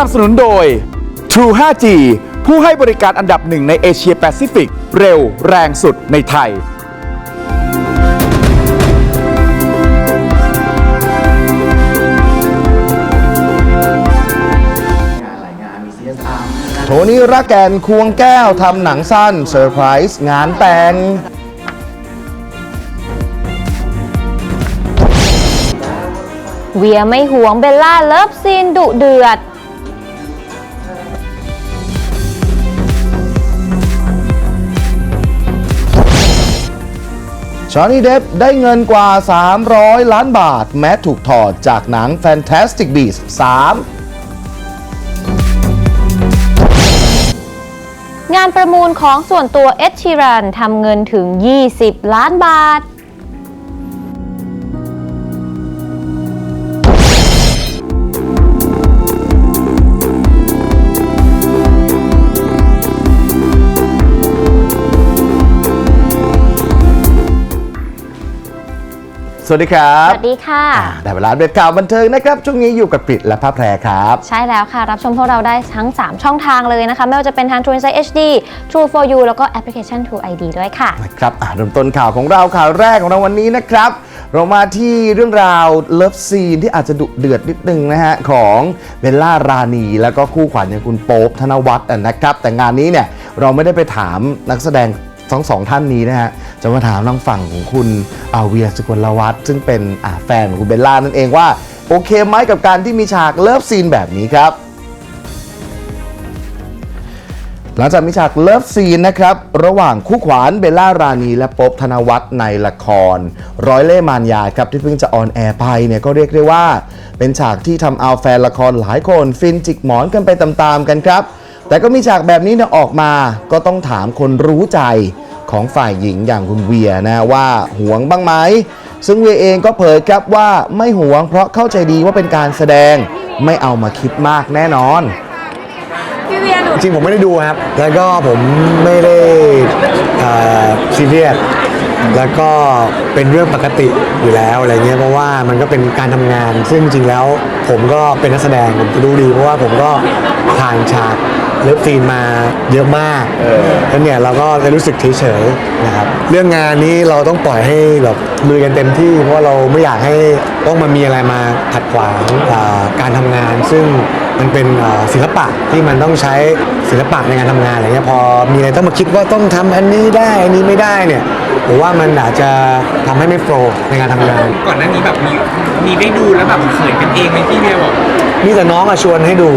นับสนุนโดย True 5G ผู้ให้บริการอันดับหนึ่งในเอเชียแปซิฟิก เร็วแรงสุดในไทย โทนี่รักแกนควงแก้วทำหนังสั้นเซอร์ไพรส์งานแต่ง เวียไม่หวงเบลล่าเลิฟซีนดุเดือด ชอนี่เดฟได้เงินกว่า 300 ล้านบาท แม้ถูกถอดจากหนัง Fantastic Beasts 3งานประมูลของส่วนตัวเอ็ดชีรันทำเงินถึง 20 ล้านบาท สวัสดีครับ สวัสดีค่ะอ่าได้เวลาเด็ดข่าวบันเทิงนะครับ ช่วงนี้อยู่กับปริดและพระแพรครับ ใช่แล้วค่ะ รับชมพวกเราได้ทั้ง 3 ช่องทางเลยนะคะ ไม่ว่าจะเป็นทาง True Insight HD True for You แล้วก็แอปพลิเคชัน True ID ด้วยค่ะนะครับอะเริ่มต้นข่าวของเราข่าวแรกของเราวันนี้นะครับเรามาที่เรื่องราวเลิฟซีนที่อาจจะดุเดือดนิดนึงนะฮะ ของเบลล่ารานีแล้วก็คู่ขวัญอย่างคุณโป๊ปธนวัฒน์อะนะครับ แต่งานนี้เนี่ยเราไม่ได้ไปถามนักแสดง ทั้งสองท่านนี้นะฮะจะมาถามทางฝั่งของคุณอาเวียสกุลวัฒน์ซึ่งเป็นแฟนของคุณเบลล่านั่นเองว่า โอเคไหมกับการที่มีฉากเลิฟซีนแบบนี้ครับ หลังจากมีฉากเลิฟซีนนะครับ ระหว่างคู่ขวานเบลล่ารานีและป๊บธนวัฒน์ในละคร ร้อยเล่มานยาครับที่เพิ่งจะออนแอร์ไปเนี่ยก็เรียกได้ว่า เป็นฉากที่ทำเอาแฟนละครหลายคนฟินจิกหมอนกันไปตามๆกันครับ แต่ก็มีฉากแบบนี้เนี่ยออกมาก็ต้องถามคนรู้ใจของฝ่ายหญิงอย่างคุณเวียนะว่าหวงบ้างไหมซึ่งเวียเองก็เผยครับว่าไม่หวงเพราะเข้าใจดีว่าเป็นการแสดงไม่เอามาคิดมากแน่นอนจริงๆผมไม่ได้ดูครับ แล้วก็ผมไม่ได้ซีเรียส แล้วก็เป็นเรื่องปกติอยู่แล้วอะไรเงี้ย เพราะว่ามันก็เป็นการทำงาน ซึ่งจริงๆแล้วผมก็เป็นนักแสดงผมจะรู้ดีเพราะว่าผมก็ผ่านฉาก เลิฟซีนมาเยอะมากแล้วเนี่ยเราก็เลยรู้สึกเฉยๆนะครับ เรื่องงานนี้เราต้องปล่อยให้แบบลุยกันเต็มที่ เพราะว่าเราไม่อยากให้ต้องมามีอะไรมาขัดขวางอ่าการทำงาน ซึ่งมันเป็นเอ่อศิลปะที่มันต้องใช้ศิลปะในการทำงานอะไรเงี้ยพอมีอะไรต้องมาคิดว่าต้องทำอันนี้ได้อันนี้ไม่ได้เนี่ยผมว่ามันอาจจะทำให้ไม่โฟล์ในการทำงาน ก่อนหน้านี้แบบมีมีได้ดูแล้วแบบเขินกันเองไหมพี่เบียร์บอก มีแต่น้องอะชวนให้ดู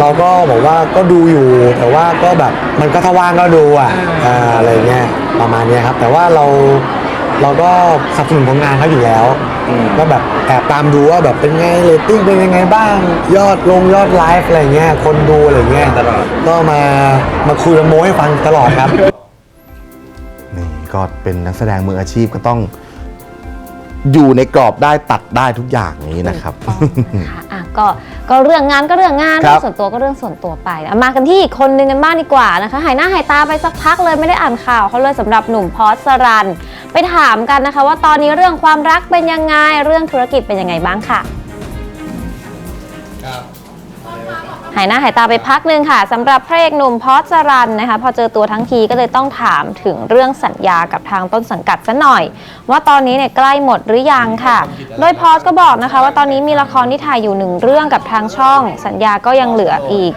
เราก็บอกว่าก็ดูอยู่ แต่ว่าก็แบบมันก็ถ้าว่างก็ดูอะอ่าอะไรเงี้ยประมาณเนี้ยครับ แต่ว่าเราเราก็สนับสนุนผลงานเขาอยู่แล้วก็แบบแอบตามดูว่าแบบเป็นไงเรตติ้งเป็นยังไงบ้าง ยอดลงยอดไลฟ์อะไรเงี้ยคนดูอะไรเงี้ยก็มามาคุยมาโม้ให้ฟังตลอดครับ นี่ก็เป็นนักแสดงมืออาชีพก็ต้อง อยู่ในกรอบได้ตัดได้ทุกอย่างนี้นะครับ ค่ะอะ ก็ก็เรื่องงานก็เรื่องงานครับ เรื่องส่วนตัวก็เรื่องส่วนตัวไปอะมากันที่อีกคนนึงกันบ้างดีกว่านะคะ หายหน้าหายตาไปสักพักเลยไม่ได้อ่านข่าวเขาเลยสำหรับหนุ่มพอสสรัน ไปถามกันนะคะ ว่าตอนนี้เรื่องความรักเป็นยังไง เรื่องธุรกิจเป็นยังไงบ้างค่ะ หายหน้าหายตาไปพักหนึ่งค่ะสำหรับพระเอกหนุ่มพอสรันนะคะพอเจอตัวทั้งทีก็เลยต้องถามถึงเรื่องสัญญากับทางต้นสังกัดซะหน่อย ว่าตอนนี้เนี่ยใกล้หมดหรือยังค่ะ โดยพอสก็บอกนะคะ ว่าตอนนี้มีละครที่ถ่ายอยู่หนึ่งเรื่องกับทางช่อง สัญญาก็ยังเหลืออีก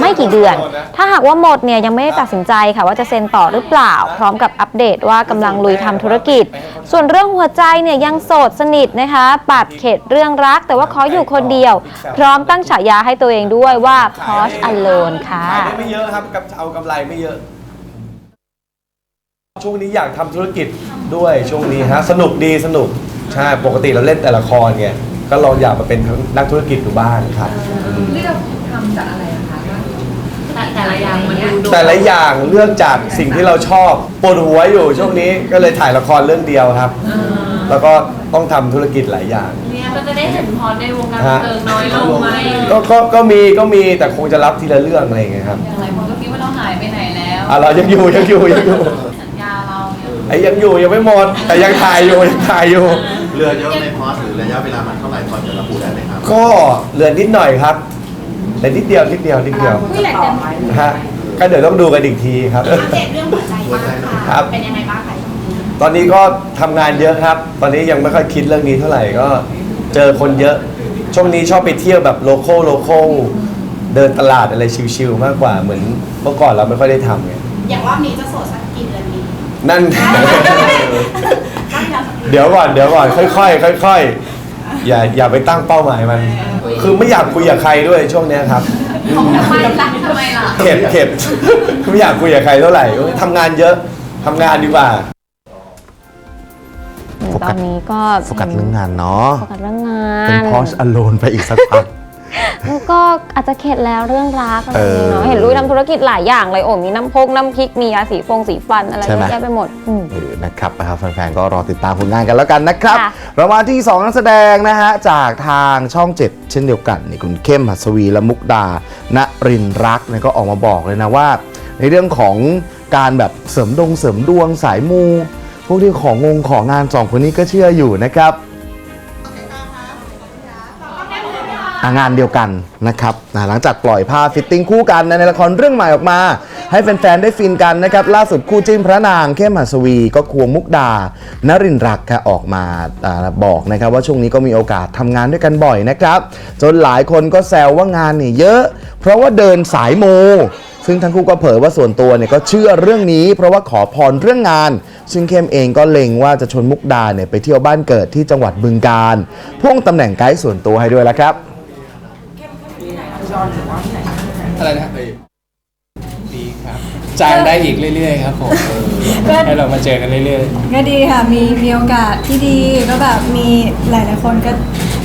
ไม่กี่เดือน ถ้าหากว่าหมดเนี่ยยังไม่ได้ตัดสินใจค่ะ ว่าจะเซ็นต่อหรือเปล่า พร้อมกับอัปเดตว่ากำลังลุยทำธุรกิจ ส่วนเรื่องหัวใจเนี่ยยังโสดสนิทนะคะปัดเข็ดเรื่องรัก แต่ว่าขออยู่คนเดียว พร้อมตั้งฉายาให้ตัวเองด้วยว่า Porsche Alone ค่ะ ขายได้ไม่เยอะครับกับเอากำไรไม่เยอะ ช่วงนี้อยากทำธุรกิจด้วยช่วงนี้ฮะสนุกดีสนุกใช่ปกติเราเล่นแต่ละครไงก็ลองอยากมาเป็นนักธุรกิจดูบ้างครับเลือกทำจากอะไรอะคะแต่แต่ละอย่างมันดูโดดแต่ละอย่างเลือกจากสิ่งที่เราชอบปวดหัวอยู่ช่วงนี้ก็เลยถ่ายละครเรื่องเดียวครับ แล้วก็ต้องทำธุรกิจหลายอย่าง เนี่ยก็จะได้เห็นพรในวงการฮะบันเทิงน้อยลงไหมก็ก็ก็มีก็มีแต่คงจะรับทีละเรื่องอะไรอย่างเงี้ยครับอย่างไรคนก็คิดว่าเราหายไปไหนแล้วอะเรายังอยู่ยังอยู่ยังอยู่สัญญาเราเนี่ยไอ้ยังอยู่ยังไม่หมดแต่ยังถ่ายอยู่ยังถ่ายอยู่ เรือเยอะไหมพอสหรือระยะเวลามันเท่าไหร่พอจะระบุได้ไหมครับ ก็เหลือนิดหน่อยครับแต่นิดเดียวนิดเดียวนิดเดียวผู้ใหญ่เต็มฮะก็เดี๋ยวต้องดูกันอีกทีครับ อัปเดตเรื่องหัวใจบ้างค่ะครับเป็นยังไงบ้างคะ ตอนนี้ก็ทำงานเยอะครับ ตอนนี้ยังไม่ค่อยคิดเรื่องนี้เท่าไหร่ก็เจอคนเยอะ ช่วงนี้ชอบไปเที่ยวแบบโลโก้โลโก้เดินตลาดอะไรชิลๆมากกว่าเหมือนเมื่อก่อนเราไม่ค่อยได้ทำไงอย่างรอบนี้จะโสดสักกี่เดือนดีนั่น ตั้งยาวสักเดี๋ยวก่อนเดี๋ยวก่อนค่อยๆค่อยๆอย่าอย่าไปตั้งเป้าหมายมัน คือไม่อยากคุยกับใครด้วยช่วงเนี้ยครับทำไมล่ะทำไมล่ะ เข็ดเข็ดไม่อยากคุยกับใครเท่าไหร่ทำงานเยอะทำงานดีกว่าโฟกัส ตอนนี้ก็โฟกัสเรื่องงานเนาะโฟกัสเรื่องงาเป็นนพอชอโลนไปอีกสักพักแล้วก็อาจจะเข็ดแล้วเรื่องรักอะไรเออเนาะเห็นลุยทำธุรกิจหลายอย่างเลยโอ้มีน้ำพกน้ำพริกมียาสีฟงสีฟันอะไรใช่เยไหมอะแยะไปหมดอืมเออนะครับนะครับแฟนๆก็รอติดตามผลงานกันแล้วกันนะครับค่ะเรามาที่2นักแสดงนะฮะจากทางช่อง 7 เช่นเดียวกันนี่คุณเข้มหัสวีและมุกดาณรินทร์รักเนี่ยก็ออกมาบอกเลยนะว่า ในเรื่องของการแบบเสริมดงเสริมดวงสายมูพ วกที่ของงงของงานสองคนนี้ก็เชื่ออยู่นะครับอะงานเดียวกันนะครับนะหลังจากปล่อยภาพฟิตติ้งคู่กันในละครเรื่องใหม่ออกมา ให้แฟนๆได้ฟินกันนะครับล่าสุดคู่จิ้นพระนางเข้มหัสวี ก็ควงมุกดานรินทร์รักค่ะออกมาอาบอกนะครับว่าช่วงนี้ก็มีโอกาสทำงานด้วยกันบ่อยนะครับ จนหลายคนก็แซวว่างานเนี่ยเยอะ เพราะว่าเดินสายมูซึ่งทั้งคู่ก็เผยว่าส่วนตัวเนี่ยก็เชื่อเรื่องนี้ เพราะว่าขอพรเรื่องงาน ซึ่งเข้มเองก็เล็งว่าจะชวนมุกดาเนี่ยไปเที่ยวบ้านเกิดที่จังหวัดบึงกาฬพ่วงตำแหน่งไกด์ส่วนตัวให้ด้วยแล้วครับอะไรนะครับดีครับจ้างได้อีกเรื่อยๆครับผมให้เรามาเจอกันเรื่อยๆก็ดีค่ะมีมีโอกาสที่ดีก็แบบมีหลายๆคนก็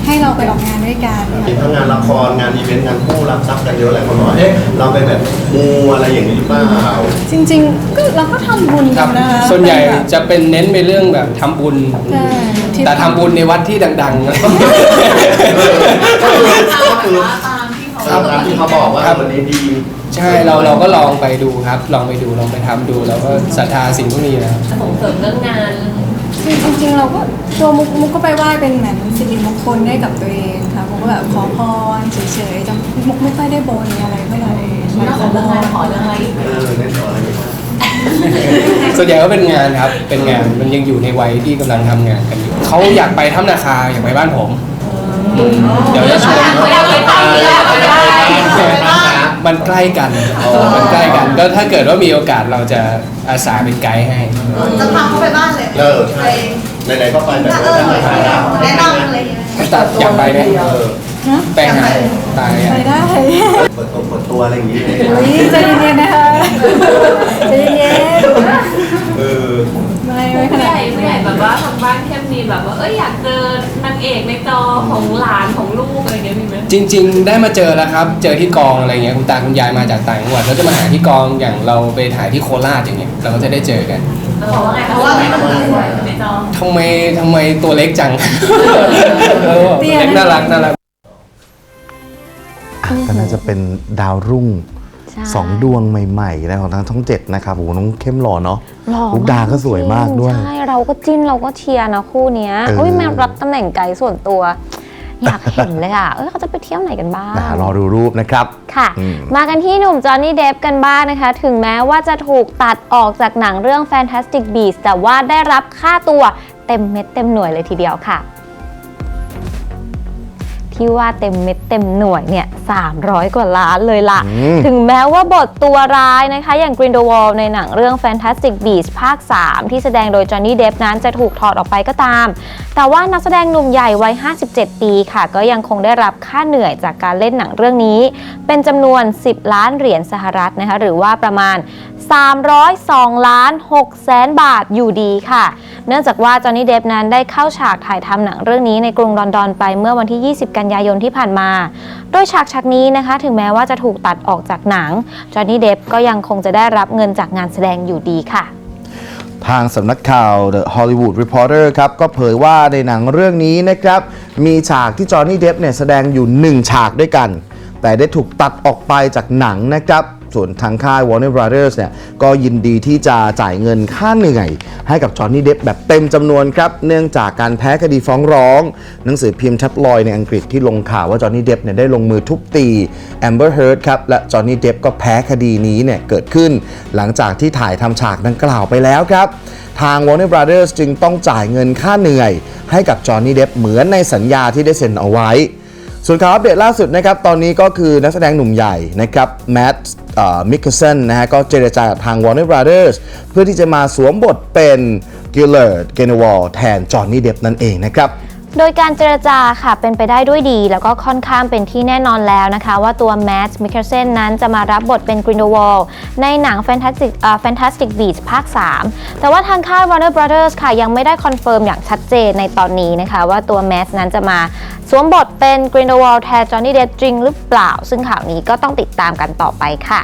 ให้เราไปออกงานด้วยกันค่ะทั้งงานละครงานอีเวนต์งานคู่รับทรัพย์กันเยอะหลายคนบอกว่าเอ๊ะเราไปแบบมูอะไรอย่างนี้หรือเปล่าจริง ๆ ก็เราก็ทำบุญคกัรับนนะคะส่วนใหญ่เป็แบบจะเป็นเน้นไปเรื่องแบบทำบุญ ใช่ที่แต่ทำบุญในวัดที่ดังๆนะตามที่เขาบอกว่าครับวันนี้ดีใช่เราเราก็ลองไปดูครับ ลองไปดูลองไปทำดูแล้วก็ศรัทธาสิ่งพวกนี้นะครับส่งเสริมเรื่องงาน จริงๆเราก็ตัวมุกมุกก็ไปไหว้เป็นเหมือนสิริมงคลให้กับตัวเองค่ะมุกก็แบบขอพรเฉยๆจะมุกไม่ค่อยได้บนอะไรเท่าไหร่นอกจากเรื่องงานขอเรื่องอะไรอีกไหมเออได้ต่ออะไรไหมส่วนใหญ่ก็เป็นงานครับ เป็นงานมันยังอยู่ในวัยที่กำลังทำงานกันอยู่เขาอยากไปถ้ำนาคาอยากไปบ้านผม เดี๋ยวจะชวนอยากไปทำอยากไปได้ มันใกล้กันมันใกล้กัน ก็ถ้าเกิดว่ามีโอกาสเราจะอาสาเป็นไกด์ให้ จะพาเขาไปบ้านเลยเออใช่ ไหนๆก็ไปแบบนี้แล้วแนะนำอะไรอย่างเงี้ยตัดอยากไปไหมเออไปหาตายไปอะได้เปิดตัวเปิดตัวอะไรอย่างนี้เลยอุ้ยใจเย็นๆนะคะใจเย็นเออๆ ไม่ไม่ขผู้ใหนาดญ่ผู้ใหญ่แบบว่าทางบ้านเข้มมีแบบว่าเอ้ยอยากเจอนางเอกในจอของหลานของลูกอะไรเงี้ยมีไหมจริง ๆ ได้มาเจอแล้วครับ เจอที่กองอะไรเงี้ยคุณตาคุณยายมาจากต่างจังหวัดแล้วจะมาหาที่กองอย่างเราไปถ่ายที่โคราชอย่างเงี้ยเราก็จะได้เจอกันบอกว่าไงเพราะว่าไม่ต้องสวยในจอทำไมทำไมตัวเล็กจัง เออตัวเล็กน่ารักน่ารัก ก็น่าจะเป็นดาวรุ่งใช่สองดวงใหม่ๆนะของทางช่องเจ็ดนะครับโอ้โหน้องเข้มหล่อเนาะ หล่อมุกดาก็สวยมากด้วย ใช่ เราก็จิ้นเราก็เชียร์นะคู่เนี้ยเออ โอ้ยแมวรับตำแหน่งไกด์ส่วนตัว อยากเห็นเลยอะ เออเขาจะไปเที่ยวไหนกันบ้างนะรอดูรูปนะครับ ค่ะ อืม มากันที่หนุ่มจอห์นนี่เดฟกันบ้างนะคะ ถึงแม้ว่าจะถูกตัดออกจากหนังเรื่อง Fantastic Beasts แต่ว่าได้รับค่าตัวเต็มเม็ดเต็มหน่วยเลยทีเดียวค่ะ ที่ว่าเต็มเม็ดเต็มหน่วยเนี่ย300 กว่าล้านเลยล่ะอืมถึงแม้ว่าบทตัวร้ายนะคะ อย่าง Grindelwald ในหนังเรื่อง Fantastic Beasts ภาค 3 ที่แสดงโดยจอห์นนี่เดฟนั้นจะถูกถอดออกไปก็ตาม แต่ว่านักแสดงหนุ่มใหญ่วัย 57 ปีค่ะ ก็ยังคงได้รับค่าเหนื่อยจากการเล่นหนังเรื่องนี้ เป็นจำนวน 10 ล้านเหรียญสหรัฐนะคะหรือว่าประมาณ 302 ล้าน6แสนบาทอยู่ดีค่ะ เนื่องจากว่าจอห์นนี่เดฟนั้นได้เข้าฉากถ่ายทำหนังเรื่องนี้ในกรุงลอนดอนไปเมื่อวันที่ 20 กันยายนที่ผ่านมา โดยฉากฉากนี้นะคะ ถึงแม้ว่าจะถูกตัดออกจากหนังจอห์นนี่เดฟก็ยังคงจะได้รับเงินจากงานแสดงอยู่ดีค่ะ ทางสำนักข่าว The Hollywood Reporter ครับ ก็เผยว่าในหนังเรื่องนี้นะครับ มีฉากที่จอห์นนี่เดฟเนี่ยแสดงอยู่ 1 ฉากด้วยกัน แต่ได้ถูกตัดออกไปจากหนังนะครับ ส่วนทางค่าย Warner Brothers เนี่ยก็ยินดีที่จะจ่ายเงินค่าเหนื่อย ให้กับจอห์นนี่เดฟแบบเต็มจำนวนครับ เนื่องจากการแพ้คดีฟ้องร้อง หนังสือพิมพ์ทับลอยในอังกฤษที่ลงข่าวว่าจอห์นนี่เดฟเนี่ยได้ลงมือทุบตีแอมเบอร์เฮิร์ดครับและจอห์นนี่เดฟก็แพ้คดีนี้เนี่ยเกิดขึ้น หลังจากที่ถ่ายทำฉากดังกล่าวไปแล้วครับทาง Warner Brothers จึงต้องจ่ายเงินค่าเหนื่อย ให้กับจอห์นนี่เดฟเหมือนในสัญญาที่ได้เซ็นเอาไว้ ส่วนข่าวอัปเดตล่าสุดนะครับตอนนี้ก็คือนักแสดงหนุ่มใหญ่นะครับแมตต์มิคเคลสันนะฮะก็เจรจากับทาง Warner Brothers เพื่อที่จะมาสวมบทเป็นกิลเลอร์เกนวอลแทนจอห์นนี่เดฟนั่นเองนะครับ โดยการเจรจาค่ะเป็นไปได้ด้วยดี แล้วก็ค่อนข้างเป็นที่แน่นอนแล้วนะคะ ว่าตัวแมทมิเค l เซนนั้นจะมารับบทเป็นกริน d วอลในหนัง Fantastic เอ่อ Fantastic Beasts ภาค 3 แต่ว่าทางค่าย Warner Brothers ค่ะยังไม่ได้คอนเฟิร์มอย่างชัดเจนในตอนนี้นะคะ ว่าตัวแมทนั้นจะมาสวมบทเป็นกริน d วอลแทนจอห์นนี่เดฟจริงหรือเปล่า ซึ่งข่าวนี้ก็ต้องติดตามกันต่อไปค่ะ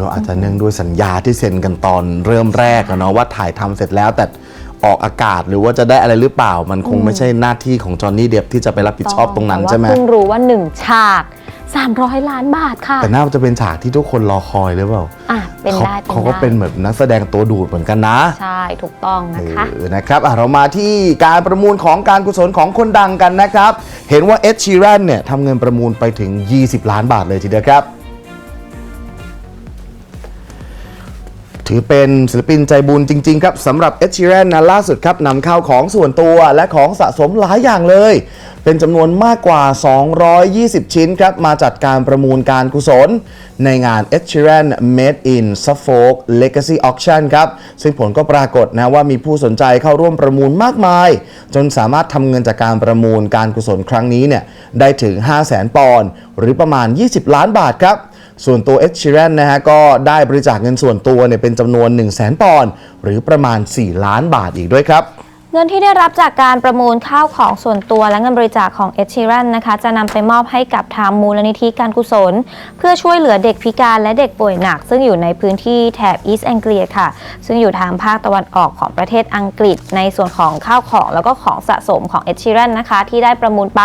ก็อาจจะเนื่องด้วยสัญญาที่เซ็นกันตอนเริ่มแรกอะเนาะว่าถ่ายทำเสร็จแล้วแต่ออกอากาศหรือว่าจะได้อะไรหรือเปล่า มันคงไม่ใช่หน้าที่ของจอห์นนี่เดฟที่จะไปรับผิดชอบตรงนั้นแต่ว่าใช่ไหมเพิ่งรู้ว่า1ฉาก 300 ล้านบาทค่ะแต่น่าจะเป็นฉากที่ทุกคนรอคอยหรือเปล่าอะเป็นเขาได้เป็นเขาก็ได้เป็นแบบนักแสดงตัวดูดเหมือนกันนะ ใช่ถูกต้องนะคะ เออนะครับอะเรามาที่การประมูลของการกุศลของคนดังกันนะครับ เห็นว่าเอ็ดชีแรนเนี่ยทำเงินประมูลไปถึง 20 ล้านบาทเลยทีเดียวครับ ถือเป็นศิลปินใจบุญจริง ๆ ครับสำหรับเอ็ดชีแรนนะล่าสุดครับนำเข้าของส่วนตัวและของสะสมหลายอย่างเลย เป็นจำนวนมากกว่า 220 ชิ้นครับ มาจัดการประมูลการกุศล ในงาน Ed Sheeran Made in Suffolk Legacy Auction ครับ ซึ่งผลก็ปรากฏนะว่ามีผู้สนใจเข้าร่วมประมูลมากมาย จนสามารถทำเงินจากการประมูลการกุศลครั้งนี้เนี่ยได้ถึง 5 0 0 0 0 0ปอนด์หรือประมาณ 20 ล้านบาทครับ ส่วนตัวเอ็ดชีแรนนะฮะก็ได้บริจาคเงินส่วนตัวเนี่ยเป็นจำนวน 1 0 0 0 0แปอนด์หรือประมาณ 4 ล้านบาทอีกด้วยครับ เงินที่ได้รับจากการประมูลข้าวของส่วนตัวและเงินบริจาคของเอช e รันนะคะจะนำไปมอบให้กับทางมูลนิธิการกุศล เพื่อช่วยเหลือเด็กพิการและเด็กป่วยหนัก ซึ่งอยู่ในพื้นที่แถบอีสต์แองเกลียค่ะ ซึ่งอยู่ทางภาคตะวันออกของประเทศอังกฤษ ในส่วนของข้าวของแล้วก็ของสะสมของเอช e รันนะคะ ที่ได้ประมูลไป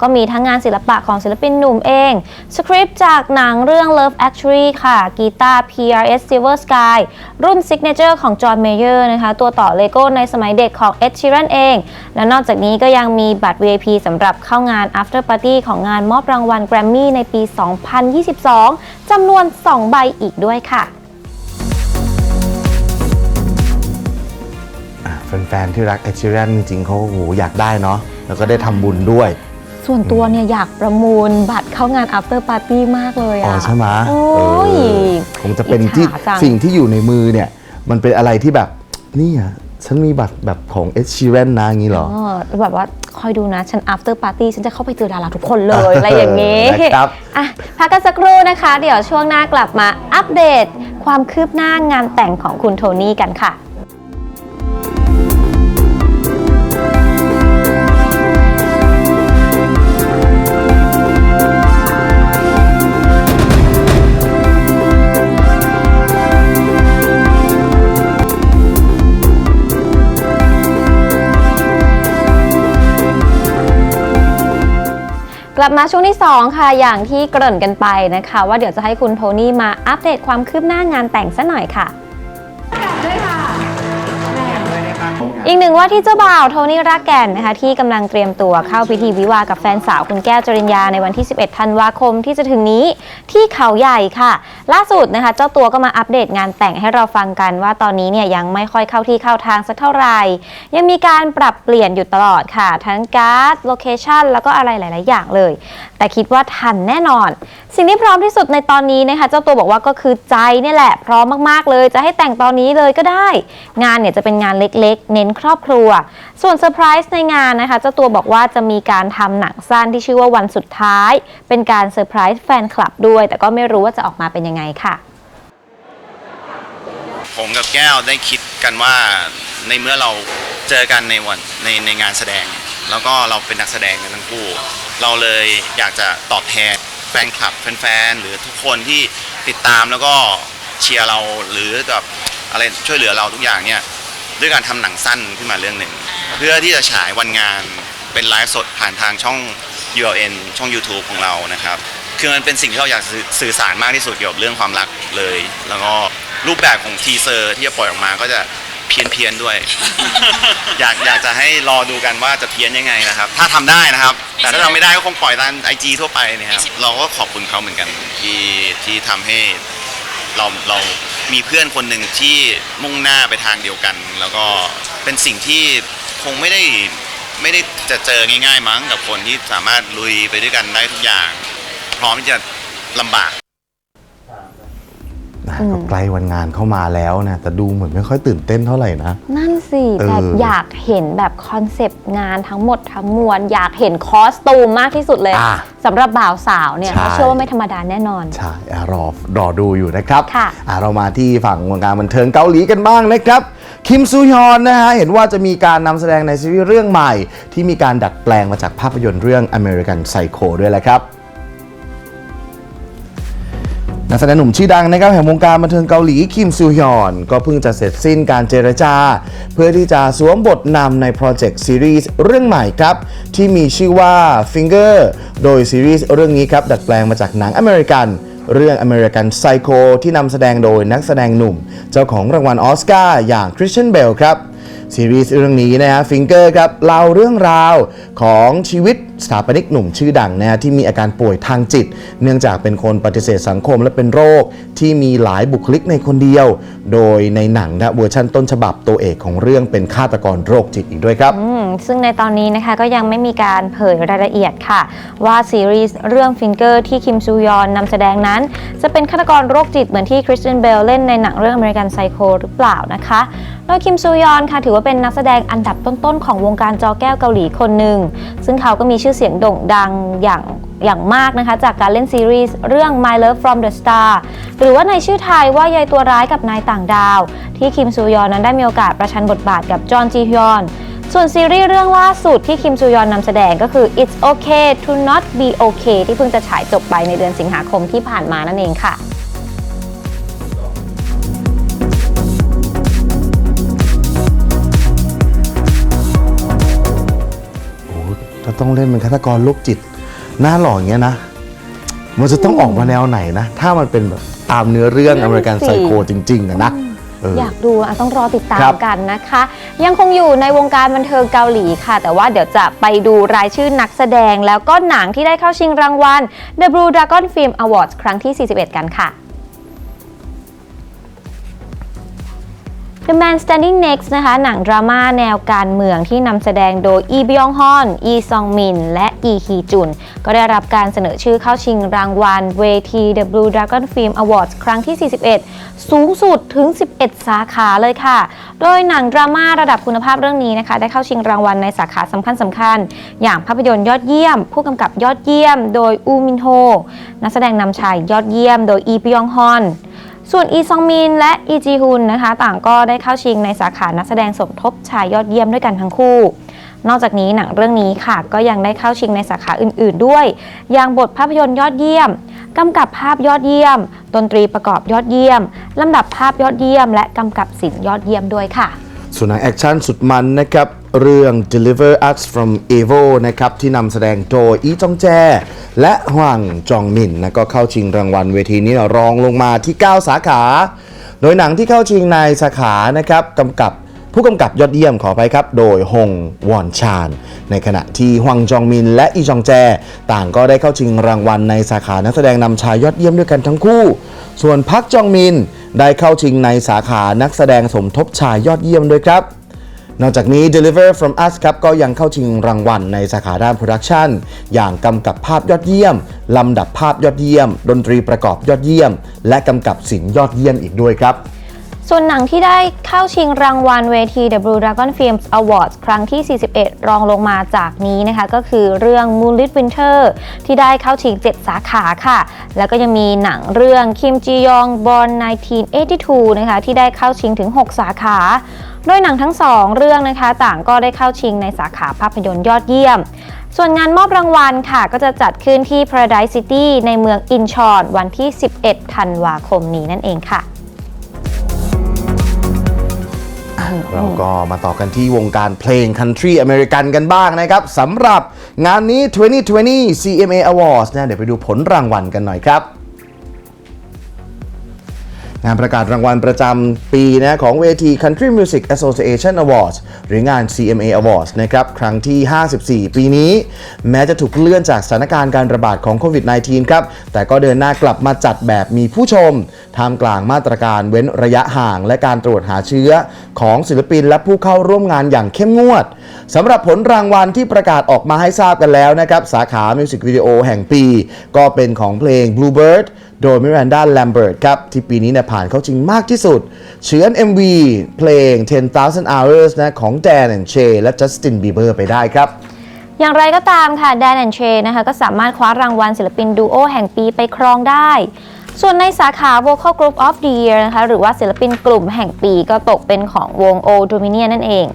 ก็มีทั้งงานศิลปะของศิลปินหนุ่มเองสคริปต์จากหนังเรื่อง Love Actually ค่ะกีตาร์ PRS Silver Sky รุ่น Signature ของ John Mayer นะคะตัวต่อเลโก้ในสมัยเด็กของ Ed Sheeran เอง และนอกจากนี้ก็ยังมีบัตร VIP สำหรับเข้างาน After Party ของงานมอบรางวัล Grammy ในปี 2022จำนวน 2 ใบอีกด้วยค่ะอะแฟนๆที่รักเอ็ดชีแรนจริงๆเขาโอ้โหอยากได้เนาะแล้วก็ได้ทำบุญด้วยส่วนตัวเนี่ยอยากประมูลบัตรเข้างาน After Party มากเลยอ๋ออะใช่ไหมโอ้ยเออคงจะเป็นที่อิจฉาจังสิ่งที่อยู่ในมือเนี่ย มันเป็นอะไรที่แบบนี่อะ ฉันมีบัตรแบบของเอ็ดชีแรนนะอย่างนี้เหรอเออแบบว่าคอยดูนะ ฉัน after party ฉันจะเข้าไปเจอดาราทุกคนเลยอะไรอย่างนี้นะครับอะพักกันสักครู่นะคะ เดี๋ยวช่วงหน้ากลับมาอัปเดต ความคืบหน้างานแต่งของคุณโทนี่กันค่ะ กลับมาช่วงที่ 2 ค่ะ อย่างที่เกริ่นกันไปนะคะ ว่าเดี๋ยวจะให้คุณโทนี่มาอัปเดตความคืบหน้างานแต่งซะหน่อยค่ะ อีกหนึ่งว่าที่เจ้าบ่าวโทนี่รักแก่นนะคะที่กำลังเตรียมตัวเข้าพิธีวิวากับแฟนสาวคุณแก้วจริญญาในวันที่ 11 ธันวาคมที่จะถึงนี้ที่เขาใหญ่ค่ะ ล่าสุดนะคะ เจ้าตัวก็มาอัปเดตงานแต่งให้เราฟังกันว่าตอนนี้เนี่ยยังไม่ค่อยเข้าที่เข้าทางสักเท่าไหร่ ยังมีการปรับเปลี่ยนอยู่ตลอดค่ะ ทั้งการ์ดโลเคชันแล้วก็อะไรหลาย ๆ อย่างเลย แต่คิดว่าทันแน่นอน สิ่งที่พร้อมที่สุดในตอนนี้นะคะเจ้าตัวบอกว่าก็คือใจนี่แหละพร้อมมาก ๆ เลย จะให้แต่งตอนนี้เลยก็ได้ งานเนี่ยจะเป็นงานเล็ก ๆ เน้นครอบครัว ส่วนเซอร์ไพรส์ในงานนะคะเจ้าตัวบอกว่าจะมีการทำหนังสั้นที่ชื่อว่าวันสุดท้าย เป็นการเซอร์ไพรส์แฟนคลับด้วย แต่ก็ไม่รู้ว่าจะออกมาเป็นยังไงค่ะ ผมกับแก้วได้คิดกันว่าในเมื่อเราเจอกันในวันในในงานแสดง แล้วก็เราเป็นนักแสดงกันทั้งคู่ เราเลยอยากจะตอบแทนแฟนคลับแฟนๆหรือทุกคนที่ติดตามแล้วก็เชียร์เราหรือแบบอะไรช่วยเหลือเราทุกอย่างเนี่ย ด้วยการทำหนังสั้นขึ้นมาเรื่องหนึ่ง เพื่อที่จะฉายวันงานเป็นไลฟ์สดผ่านทางช่อง ULN ช่อง YouTube ของเรานะครับ คือมันเป็นสิ่งที่เราอยากสื่อสื่อสารมากที่สุดเกี่ยวกับเรื่องความรักเลย แล้วก็รูปแบบของทีเซอร์ที่จะปล่อยออกมาก็จะเพี้ยนเพียนๆด้วย อยากอยากจะให้รอดูกันว่าจะเพี้ยนยังไงนะครับ ถ้าทำได้นะครับ แต่ถ้าทำไม่ได้ก็คงปล่อยตามไอจทั่วไปนะครับ เราก็ขอบคุณเขาเหมือนกันที่ที่ทำให้เราเรา มีเพื่อนคนหนึ่งที่มุ่งหน้าไปทางเดียวกัน แล้วก็เป็นสิ่งที่คงไม่ได้ไม่ได้จะเจอง่าย ๆ มั้งกับคนที่สามารถลุยไปด้วยกันได้ทุกอย่าง พร้อมที่จะลำบาก นะก็ใกล้วันงานเข้ามาแล้วนะแต่ดูเหมือนไม่ค่อยตื่นเต้นเท่าไหร่นะ นั่นสิเออแต่อยากเห็นแบบคอนเซปต์งานทั้งหมดทั้งมวล อยากเห็นคอสตูมมากที่สุดเลยอะสำหรับบ่าวสาวเนี่ยใช่เขาเชื่อว่าไม่ธรรมดาแน่นอน ใช่อะรอรอดูอยู่นะครับค่ะอะเรามาที่ฝั่งวงการบันเทิงเกาหลีกันบ้างนะครับคิมซูฮยอนนะฮะเห็นว่าจะมีการนำแสดงในซีรีส์เรื่องใหม่ ที่มีการดัดแปลงมาจากภาพยนตร์เรื่อง American Psycho ด้วยแหละครับ นักแสดงหนุ่มชื่อดังนะครับแห่งวงการบันเทิงเกาหลีคิมซูฮยอน ก็เพิ่งจะเสร็จสิ้นการเจรจา เพื่อที่จะสวมบทนำในโปรเจกต์ซีรีส์เรื่องใหม่ครับ ที่มีชื่อว่า Finger โดยซีรีส์เรื่องนี้ครับ ดัดแปลงมาจากหนังอเมริกันเรื่อง American Psycho ที่นำแสดงโดยนักแสดงหนุ่ม เจ้าของรางวัลออสการ์อย่างคริสเตียนเบลครับ ซีรีส์เรื่องนี้นะฮะฟิงเกอร์ครับเล่าเรื่องราวของชีวิตสถาปนิกหนุ่มชื่อดังนะฮะที่มีอาการป่วยทางจิต เนื่องจากเป็นคนปฏิเสธสังคมและเป็นโรคที่มีหลายบุคลิกในคนเดียว โดยในหนังนะเวอร์ชันต้นฉบับตัวเอกของเรื่องเป็นฆาตกรโรคจิตอีกด้วยครับ อืมซึ่งในตอนนี้นะคะก็ยังไม่มีการเผยรายละเอียดค่ะ ว่าซีรีส์เรื่องฟิงเกอร์ที่คิมซูยอนนำแสดงนั้น จะเป็นฆาตกรโรคจิตเหมือนที่คริสตียนเบลเล่นในหนังเรื่อง American Psycho หรือเปล่านะคะ โดยคิมซูยอนค่ะถือว่าเป็นนักแสดงอันดับต้นๆ ของวงการจอแก้วเกาหลีคนหนึ่ง ซึ่งเขาก็มีชื่อเสียงโด่งดังอย่างอย่างมากนะคะ จากการเล่นซีรีส์เรื่อง My Love from the Star หรือว่าในชื่อไทยว่ายายตัวร้ายกับนายต่างดาว ที่คิมซูยอนนั้นได้มีโอกาสประชันบทบาทกับจอห์นจีฮยอนส่วนซีรีส์เรื่องล่าสุดที่คิมซูยอนนำแสดงก็คือ It's Okay to Not Be Okay ที่เพิ่งจะฉายจบไปในเดือนสิงหาคมที่ผ่านมานั่นเองค่ะ อ้โหถ้าต้องเล่นเป็นฆาตกรโรคจิต หน้าหล่ออย่างเงี้ยนะ มันจะต้องออกมาแนวไหนนะ ถ้ามันเป็นแบบตามเนื้อเรื่องนั่นอเมริกันสิไซโคจริงๆอะนะเออ อยากดูอะต้องรอติดตาครัมบ กันนะคะ ยังคงอยู่ในวงการบันเทิงเกาหลีค่ะ แต่ว่าเดี๋ยวจะไปดูรายชื่อนักแสดง แล้วก็หนังที่ได้เข้าชิงรางวัล The Blue Dragon Film Awards ครั้งที่ 41 กันค่ะ The Man Standing Next นะคะ หนังดราม่าแนวการเมืองที่นำแสดงโดยอีบยองฮอน อีซองมิน และอีฮีจุน ก็ได้รับการเสนอชื่อเข้าชิงรางวัลเวที The Blue Dragon Film Awards ครั้งที่ 41 สูงสุดถึง 11 สาขาเลยค่ะ โดยหนังดราม่าระดับคุณภาพเรื่องนี้นะคะ ได้เข้าชิงรางวัลในสาขาสำคัญสำคัญๆอย่างภาพยนตร์ยอดเยี่ยม ผู้กำกับยอดเยี่ยม โดยอูมินโฮ นักแสดงนำชายยอดเยี่ยม โดยอีบยองฮอน ส่วนอีซองมินและอีจีฮุนนะคะ ต่างก็ได้เข้าชิงในสาขานักแสดงสมทบชายยอดเยี่ยมด้วยกันทั้งคู่ นอกจากนี้หนังเรื่องนี้ค่ะ ก็ยังได้เข้าชิงในสาขาอื่น ๆ ด้วย อย่างบทภาพยนตร์ยอดเยี่ยมกำกับภาพยอดเยี่ยม ดนตรีประกอบยอดเยี่ยมลำดับภาพยอดเยี่ยม และกำกับสินยอดเยี่ยมด้วยค่ะ ส่วนหนังแอคชั่นสุดมันนะครับ เรื่อง Deliver Us from Evil นะครับ ที่นำแสดงโดยอีจองแจ และหวังจองมินนะก็เข้าชิงรางวัลเวทีนี้รองลงมาที่ 9 สาขา โดยหนังที่เข้าชิงในสาขานะครับกำกับผู้กำกับยอดเยี่ยมขอไปครับ โดยฮงวอนชาน ในขณะที่ฮวังจองมินและอีจองแจ ต่างก็ได้เข้าชิงรางวัลในสาขานักแสดงนำชายยอดเยี่ยมด้วยกันทั้งคู่ ส่วนพักจองมิน ได้เข้าชิงในสาขานักแสดงสมทบชายยอดเยี่ยมด้วยครับ นอกจากนี้ Deliver from Us ครับก็ยังเข้าชิงรางวัลในสาขาด้านโปรดักชันอย่างกำกับภาพยอดเยี่ยม ลำดับภาพยอดเยี่ยม ดนตรีประกอบยอดเยี่ยม และกำกับสินยอดเยี่ยมอีกด้วยครับ ส่วนหนังที่ได้เข้าชิงรางวัลเวที The Blue Dragon Films Awards ครั้งที่ 41 รองลงมาจากนี้นะคะ ก็คือเรื่อง Moonlit Winter ที่ได้เข้าชิง 7 สาขาค่ะ แล้วก็ยังมีหนังเรื่อง Kim Ji Young Born 1982 นะคะ ที่ได้เข้าชิงถึง 6 สาขาโดยหนังทั้ง2เรื่องนะคะ ต่างก็ได้เข้าชิงในสาขาภาพยนตร์ยอดเยี่ยม ส่วนงานมอบรางวัลค่ะ ก็จะจัดขึ้นที่ Paradise City ในเมืองอินชอน วันที่ 11 ธันวาคมนี้นั่นเองค่ะ เราก็มาต่อกันที่วงการเพลงคันทรีอเมริกันกันบ้างนะครับสำหรับงานนี้ 2020 CMA Awards นะเดี๋ยวไปดูผลรางวัลกันหน่อยครับ งานประกาศรางวัลประจำปีนะของเวที Country Music Association Awards หรืองาน CMA Awards นะครับครั้งที่ 54 ปีนี้ แม้จะถูกเลื่อนจากสถานการณ์การระบาดของโควิด -19 ครับ แต่ก็เดินหน้ากลับมาจัดแบบมีผู้ชมท่ามกลางมาตรการเว้นระยะห่าง และการตรวจหาเชื้อของศิลปินและผู้เข้าร่วมงานอย่างเข้มงวด สำหรับผลรางวัลที่ประกาศออกมาให้ทราบกันแล้วนะครับ สาขามิวสิกวิดีโอแห่งปี ก็เป็นของเพลง Bluebird โดยมิรันดาแลมเบิร์ตครับ ที่ปีนี้เนี่ยผ่านเข้าจริงมากที่สุด เฉือน MV เพลง 10,000 Hours นะของ Dan and Shay และ Justin Bieber ไปได้ครับอย่างไรก็ตามค่ะ Dan and Shay นะคะก็สามารถคว้ารางวัลศิลปินดูโอแห่งปีไปครองได้ ส่วนในสาขา Vocal Group of the Year นะคะหรือว่าศิลปินกลุ่มแห่งปีก็ตกเป็นของวง Old Dominion นั่นเอง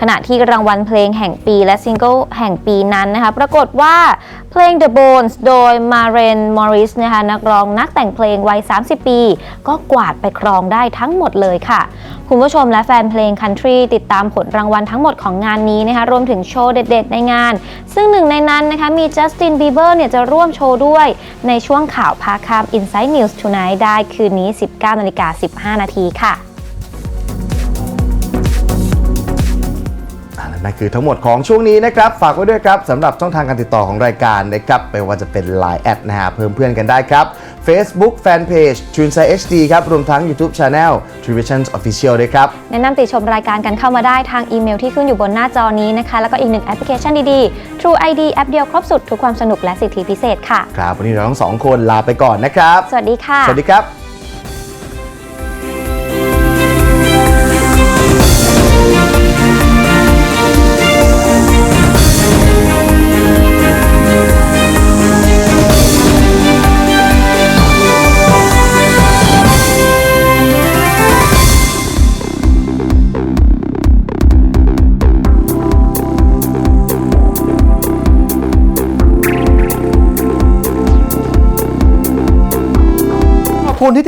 ขณะที่รางวัลเพลงแห่งปีและซิงเกิลแห่งปีนั้นนะคะ ปรากฏว่าเพลง The Bones โดย Maren Morris นะคะนักร้องนักแต่งเพลงวัย 30 ปี ก็กวาดไปครองได้ทั้งหมดเลยค่ะ คุณผู้ชมและแฟนเพลง Country ติดตามผลรางวัลทั้งหมดของงานนี้นะคะ รวมถึงโชว์เด็ด ๆ ในงาน ซึ่งหนึ่งในนั้นนะคะมี Justin Bieber เนี่ยจะร่วมโชว์ด้วย ในช่วงข่าวพาคาม Inside News Tonight ได้คืนนี้ 19นาฬิกา15 นาทีค่ะ นั่นคือทั้งหมดของช่วงนี้นะครับ ฝากไว้ด้วยครับสำหรับช่องทางการติดต่อของรายการนะครับไม่ว่าจะเป็น Line แอดนะฮะเพิ่มเพื่อนกันได้ครับ Facebook Fanpage t r i n s i HD ครับ รวมทั้ง YouTube Channel t r i v i s i o n Official ด้วยครับ แนะนำติดชมรายการกันเข้ามาได้ทางอีเมลที่ขึ้นอยู่บนหน้าจอนี้นะคะ แล้วก็อีกหนึ่งแอปพลิเคชันดีๆ True ID แอปเดียวครบสุดทุกความสนุกและสิทธิพิเศษค่ะ ครับ วันนี้เราทั้งสองคนลาไปก่อนนะครับ สวัสดีค่ะ สวัสดีครับ